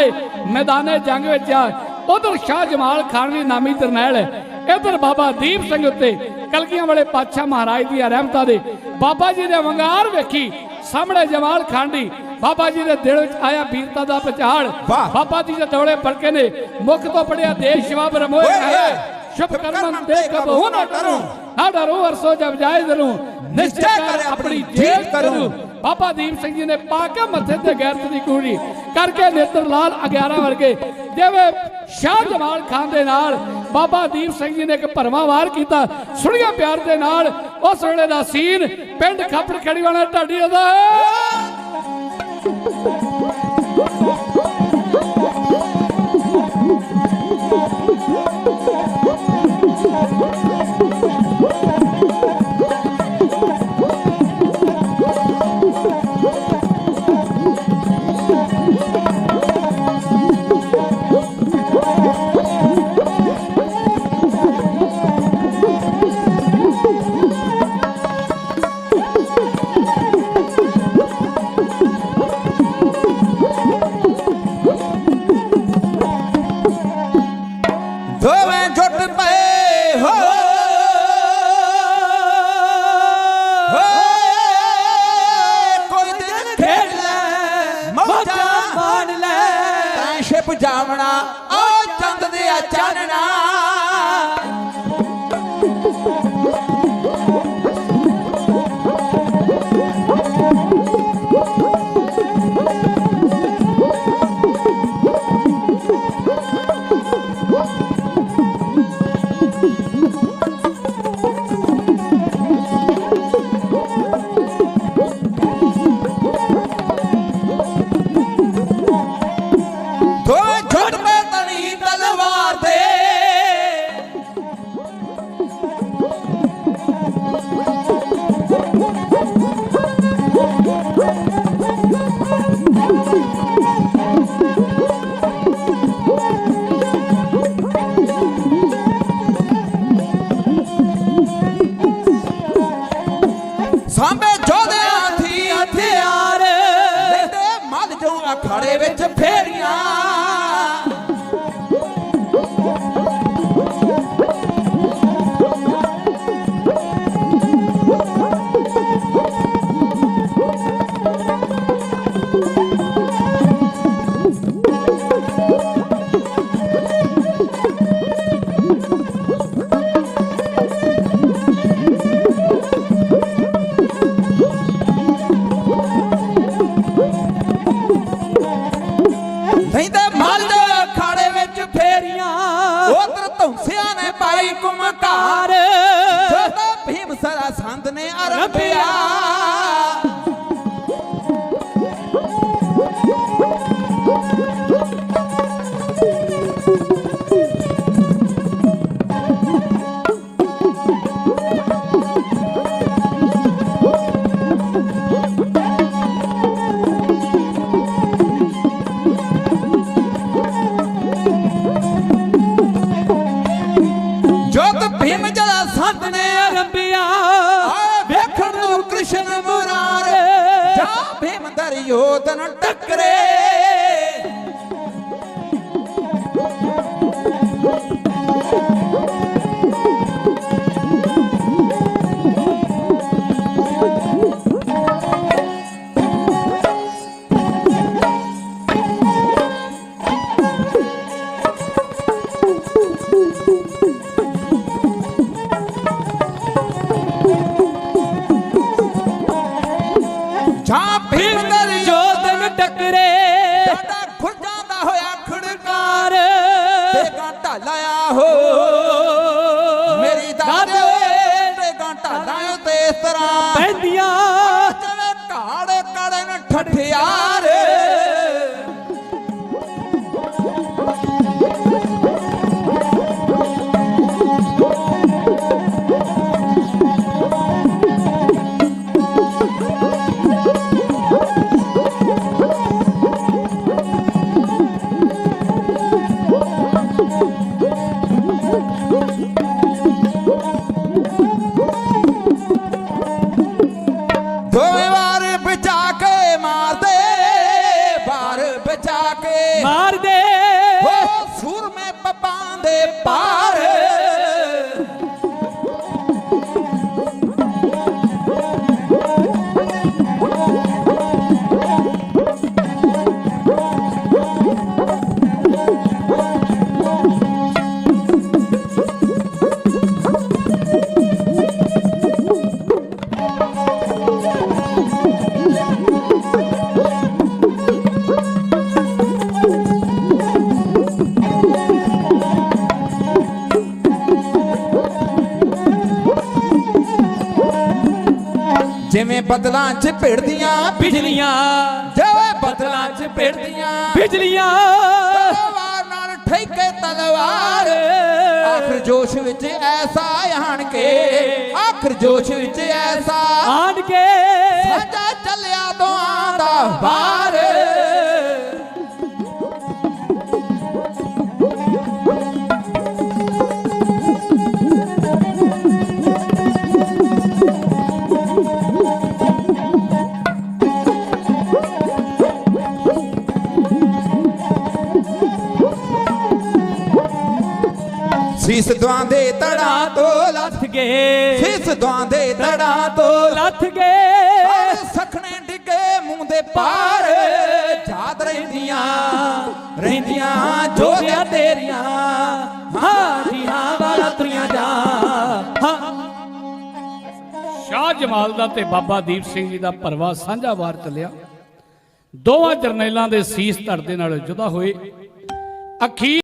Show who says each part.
Speaker 1: ਆਏ ਮੈਦਾਨੇ ਜੰਗ ਵਿੱਚ ਆ ਉਧਰ ਸ਼ਾਹ ਜਮਾਲ ਖਾਨ ਦੀ ਨਾਮੀ ਜਰਨੈਲ ਹੈ। ਇਧਰ ਬਾਬਾ ਦੀਪ ਸਿੰਘ ਉੱਤੇ ਕਲਗੀਆਂ ਵਾਲੇ ਪਾਤਸ਼ਾਹ ਮਹਾਰਾਜ ਦੀ ਰਹਿਮਤਾਂ ਦੇ ਬਾਬਾ ਜੀ ਨੇ ਵੰਗਾਰ ਵੇਖੀ ਸਾਹਮਣੇ ਜਮਾਲ ਖਾਨ ਦੀ ਬਾਬਾ ਜੀ ਦੇ ਦਿਲ ਵਿੱਚ ਆਇਆ ਵੀਰਤਾ ਦਾ
Speaker 2: ਵਾਹ।
Speaker 1: ਬਾਬਾ ਜੀ ਦੇ ਦੌੜੇ ਫੜਕੇ ਨੇ ਮੁਖ ਤੋਂ ਪੜਿਆ ਦੇਸ਼ ਸ਼ਿਵਾਬ ਰਮੋਏ
Speaker 2: ਓਏ।
Speaker 1: ਸ਼ੁਭ ਕਰਮਨ ਤੇ ਕਬਹੂ ਨਾ ਡਰੂ ਨਾ ਡਰੂ ਅਰਸੋ ਜਬ ਜਾਇ ਦਰੂ ਨਿਸ਼ਚੈ ਕਰ ਆਪਣੀ ਜੇਲ ਕਰੂ। ਬਾਬਾ ਦੀਪ ਸਿੰਘ ਜੀ ਨੇ ਪਾ ਕੇ ਮੱਥੇ ਤੇ ਗੈਰਤ ਦੀ ਕੂੜੀ ਕਰਕੇ ਨੇਤਰ ਲਾਲ 11 ਵਰਗੇ, ਜਿਵੇਂ ਸ਼ਾਹ ਜਮਾਲ ਖਾਨ ਦੇ ਨਾਲ ਬਾਬਾ ਦੀਪ ਸਿੰਘ ਜੀ ਨੇ ਇੱਕ ਭਰਵਾਂ ਵਾਰ ਕੀਤਾ। ਸੁਣੀਆਂ ਪਿਆਰ ਦੇ ਨਾਲ, ਉਸ ਵੇਲੇ ਦਾ ਸੀਨ, ਪਿੰਡ ਖਾਪੜ ਖੜੀ ਵਾਲਾ ਢਾਡੀ ਦਾ।
Speaker 2: ਤੈਂ ਸ਼ਿਪ ਓ ਚੰਦ ਦੇ ਚਾਨਣਾ। ਲੈਂਦੇ ਮੱਲ ਜੋ ਅਖਾੜੇ ਵਿੱਚ ਫੇਰੀਆਂ। ਉਧਰ ਧੌਂਸਿਆਂ ਨੇ ਪਾਈ ਕੁਮਕਾਰ। ਜਦੋਂ ਭੀਮ ਸਰਾ ਸੰਦ ਨੇ ਅਰੰਭਿਆ। ਸੰਤ ਨੇ ਅਰੰਭਿਆ ਵੇਖਣ ਨੂੰ ਕ੍ਰਿਸ਼ਨ ਮੁਰਾਰੇ। ਜਾ ਭੀਮ ਦਰਯੋਧਨ ਟੱਕਰੇ। ਲਾਇਆ ਹੋ। ਮੇਰੀ ਦਾਦੇ ਤੇ ਗਾਂਟਾ ਲਾਇਓ ਤੇ ਇਸ ਤਰ੍ਹਾਂ।
Speaker 3: ਪੈਂਦੀਆਂ।
Speaker 2: ਜਿਵੇਂ ਕੜਨ ਠਠਿਆਰ ਕੇ।
Speaker 3: ਮਾਰ ਦੇ
Speaker 2: ਜਿਵੇਂ ਬਦਲਾਂ 'ਚ ਭਿੜਦੀਆਂ
Speaker 3: ਬਿਜਲੀਆਂ।
Speaker 2: ਜਿਵੇਂ ਬਦਲਾਂ 'ਚ ਭਿੜਦੀਆਂ।
Speaker 3: ਬਿਜਲੀਆਂ।
Speaker 2: ਤਲਵਾਰ ਨਾਲ ਠੇਕੇ ਤਲਵਾਰ। ਆਖਰ ਜੋਸ਼ ਵਿੱਚ ਐਸਾ ਆਣ ਕੇ ਆਖਰ ਜੋਸ਼ ਵਿੱਚ ਐਸਾ
Speaker 3: ਆਣ ਕੇ।
Speaker 2: ਸਾਡਾ ਸੀਸ ਦੁਆਂ ਦੇ ਤੜਾਂ ਤੋਂ ਲੱਥ
Speaker 3: ਗਏ।
Speaker 2: ਸੀਸ ਦੁਆਂ ਦੇ ਤੜਾਂ ਤੋਂ
Speaker 3: ਲੱਥ ਗਏ।
Speaker 2: ਸਖਣੇ ਡਿੱਗੇ ਮੂੰਹ ਦੇ ਪਾਰ। ਯਾਦ ਰਹਿੰਦੀਆਂ ਰਹਿੰਦੀਆਂ ਜੋਗਿਆ ਤੇਰੀਆਂ। ਹਾਂ ਜੀ ਹਾਂ ਵਾਲਾ ਤੁਰੀਆਂ ਜਾ। ਹਾਂ।
Speaker 1: ਸ਼ਾਹ ਜਮਾਲ ਦਾ ਤੇ ਬਾਬਾ ਦੀਪ ਸਿੰਘ ਜੀ ਦਾ ਪਰਵਾ ਸਾਂਝਾ ਵਾਰ ਚੱਲਿਆ। ਦੋਵਾਂ ਜਰਨੈਲਾਂ ਦੇ ਸੀਸ ਧੜ ਦੇ ਨਾਲ ਜੁਦਾ ਹੋਏ। ਅਖੀਰ